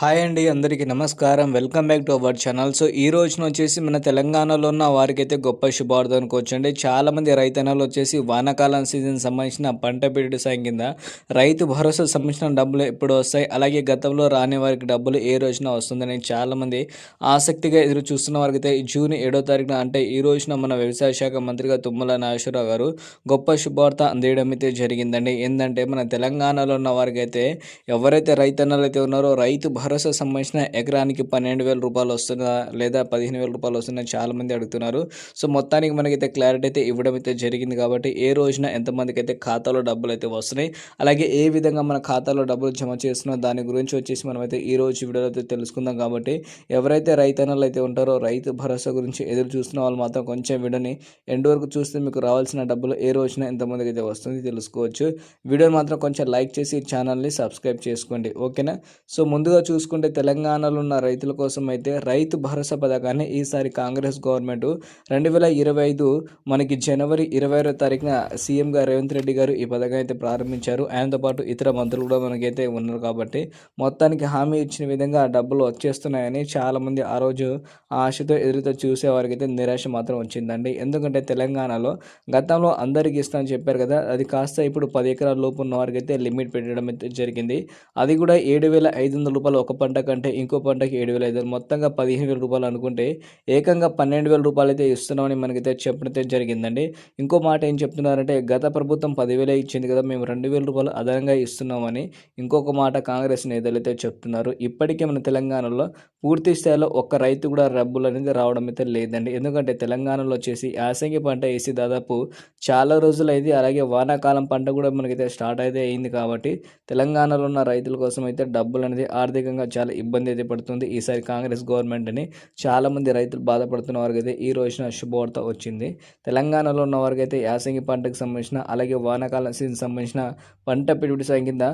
Hi అండి అందరికీ నమస్కారం. Welcome back to our channel. So ఈ రోజున వచ్చేసి మన తెలంగాణలో ఉన్న వారికైతే గొప్ప శుభార్థం అనుకోవచ్చండి చాలామంది రైతన్నలు వచ్చేసి వానాకాలం సీజన్ సంబంధించిన పంట పెట్టుడు సాయం కింద రైతు భరోసా సంబంధించిన డబ్బులు ఎప్పుడు వస్తాయి. అలాగే గతంలో రాని వారికి డబ్బులు ఏ రోజున వస్తుందని చాలామంది ఆసక్తిగా ఎదురు చూస్తున్న వారికైతే జూన్ ఏడో తారీఖున అంటే ఈ రోజున మన వ్యవసాయ శాఖ మంత్రిగా తుమ్మల నాగేశ్వరరావు గారు గొప్ప శుభార్త అందేయడం అయితే జరిగిందండి. ఏంటంటే మన తెలంగాణలో ఉన్న వారికైతే ఎవరైతే రైతన్నలు అయితే ఉన్నారో రైతు భరోసా సంబంధించిన ఎకరానికి పన్నెండు వేల రూపాయలు వస్తుందా లేదా పదిహేను వేల రూపాయలు వస్తుందా చాలామంది అడుగుతున్నారు. సో మొత్తానికి మనకైతే క్లారిటీ అయితే ఇవ్వడం అయితే జరిగింది కాబట్టి ఏ రోజున ఎంతమందికి అయితే ఖాతాలో డబ్బులు అయితే వస్తున్నాయి అలాగే ఏ విధంగా మన ఖాతాలో డబ్బులు జమ చేస్తున్నా దాని గురించి వచ్చేసి మనమైతే ఈ రోజు వీడియోలో అయితే తెలుసుకుందాం కాబట్టి ఎవరైతే రైతన్నలు అయితే ఉంటారో రైతు భరోసా గురించి ఎదురు చూస్తున్న వాళ్ళు మాత్రం కొంచెం వీడియోని ఎండ్ వరకు చూస్తే మీకు రావాల్సిన డబ్బులు ఏ రోజున ఎంతమందికి అయితే వస్తుంది తెలుసుకోవచ్చు. వీడియోని మాత్రం కొంచెం లైక్ చేసి ఛానల్ని సబ్స్క్రైబ్ చేసుకోండి. ఓకేనా? సో ముందుగా చూ చూసుకుంటే తెలంగాణలో ఉన్న రైతుల కోసం అయితే రైతు భరోసా పథకాన్ని ఈసారి కాంగ్రెస్ గవర్నమెంట్ రెండు వేల ఇరవై ఐదు మనకి జనవరి ఇరవై ఆరో తారీఖున సీఎంగా రేవంత్ రెడ్డి గారు ఈ పథకం అయితే ప్రారంభించారు. ఆయనతో పాటు ఇతర మంత్రులు కూడా మనకైతే ఉన్నారు కాబట్టి మొత్తానికి హామీ ఇచ్చిన విధంగా డబ్బులు వచ్చేస్తున్నాయని చాలామంది ఆ రోజు ఆశతో ఎదురుతో చూసే వారికి అయితే నిరాశ మాత్రం వచ్చిందండి. ఎందుకంటే తెలంగాణలో గతంలో అందరికి ఇస్తామని చెప్పారు కదా అది కాస్త ఇప్పుడు పది ఎకరాల లోపు ఉన్న వారికి అయితే లిమిట్ పెట్టడం అయితే జరిగింది. అది కూడా ఏడు వేల ఐదు వందల రూపాయలు ఒక పంట కంటే ఇంకో పంటకి ఏడు వేల. ఐదు మొత్తంగా పదిహేను వేల రూపాయలు అనుకుంటే ఏకంగా పన్నెండు వేల రూపాయలు అయితే ఇస్తున్నామని మనకైతే చెప్పడం అయితే జరిగిందండి. ఇంకో మాట ఏం చెప్తున్నారంటే గత ప్రభుత్వం పదివేలే ఇచ్చింది కదా మేము రెండు వేల రూపాయలు అదనంగా ఇస్తున్నామని ఇంకొక మాట కాంగ్రెస్ నేతలు అయితే చెప్తున్నారు. ఇప్పటికే మన తెలంగాణలో పూర్తి స్థాయిలో ఒక్క రైతు కూడా రబ్బులు అనేది రావడం అయితే లేదండి. ఎందుకంటే తెలంగాణలో వచ్చేసి యాసంగి పంట వేసి దాదాపు చాలా రోజులు అయింది అలాగే వానాకాలం పంట కూడా మనకైతే స్టార్ట్ అయితే అయింది కాబట్టి తెలంగాణలో ఉన్న రైతుల కోసం అయితే డబ్బులు అనేది ఆర్థికంగా చాలా ఇబ్బంది అయితే పడుతుంది. ఈసారి కాంగ్రెస్ గవర్నమెంట్ అని చాలామంది రైతులు బాధపడుతున్న వారికైతే ఈ రోజున శుభవార్త వచ్చింది. తెలంగాణలో ఉన్న వారికైతే యాసంగి పంటకు సంబంధించిన అలాగే వానాకాలం సీజన్ సంబంధించిన పంట పెట్టుబడి సాయం కింద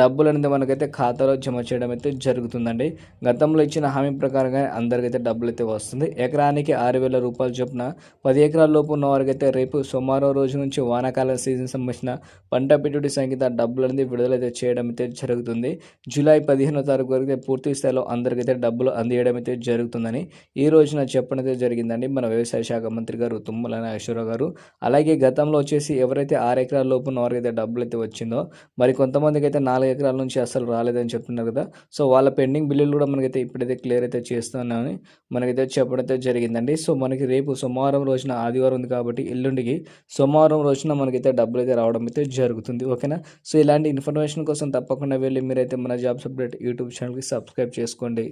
డబ్బులు అనేది మనకైతే ఖాతాలో జమ చేయడం అయితే జరుగుతుందండి. గతంలో ఇచ్చిన హామీ ప్రకారంగా అందరికైతే డబ్బులు అయితే వస్తుంది. ఎకరానికి ఆరు వేల రూపాయలు చొప్పున పది ఎకరాల లోపు ఉన్న వారికి అయితే రేపు సోమవారం రోజు నుంచి వానాకాలం సీజన్ సంబంధించిన పంట పెట్టుబడి సంగీత డబ్బులు అనేది విడుదలైతే చేయడం అయితే జరుగుతుంది. జూలై పదిహేనో తారీఖు వరకు అయితే పూర్తి స్థాయిలో అందరికైతే డబ్బులు అందియడం అయితే జరుగుతుందని ఈ రోజున చెప్పడం అయితే జరిగిందండి మన వ్యవసాయ శాఖ మంత్రి గారు తుమ్మల నాగేశ్వరరావు గారు. అలాగే గతంలో వచ్చేసి ఎవరైతే ఆరు ఎకరాల లోపు ఉన్న వారికైతే డబ్బులు అయితే వచ్చిందో మరి కొంతమందికి అయితే నాలుగు ఎకరాల నుంచి అసలు రాలేదని చెప్తున్నారు కదా. సో వాళ్ళ పెండింగ్ బిల్లులు కూడా మనకైతే ఇప్పుడైతే క్లియర్ అయితే చేస్తున్నామని మనకైతే చెప్పడం అయితే జరిగిందండి. సో మనకి రేపు సోమవారం రోజున ఆదివారం ఉంది కాబట్టి ఎల్లుండికి సోమవారం రోజున మనకైతే డబ్బులు అయితే రావడం అయితే జరుగుతుంది. ఓకేనా? సో ఇలాంటి ఇన్ఫర్మేషన్ కోసం తప్పకుండా వెళ్ళి మీరైతే మన జాబ్స్ అప్డేట్ యూట్యూబ్ ఛానల్కి సబ్స్క్రైబ్ చేసుకోండి.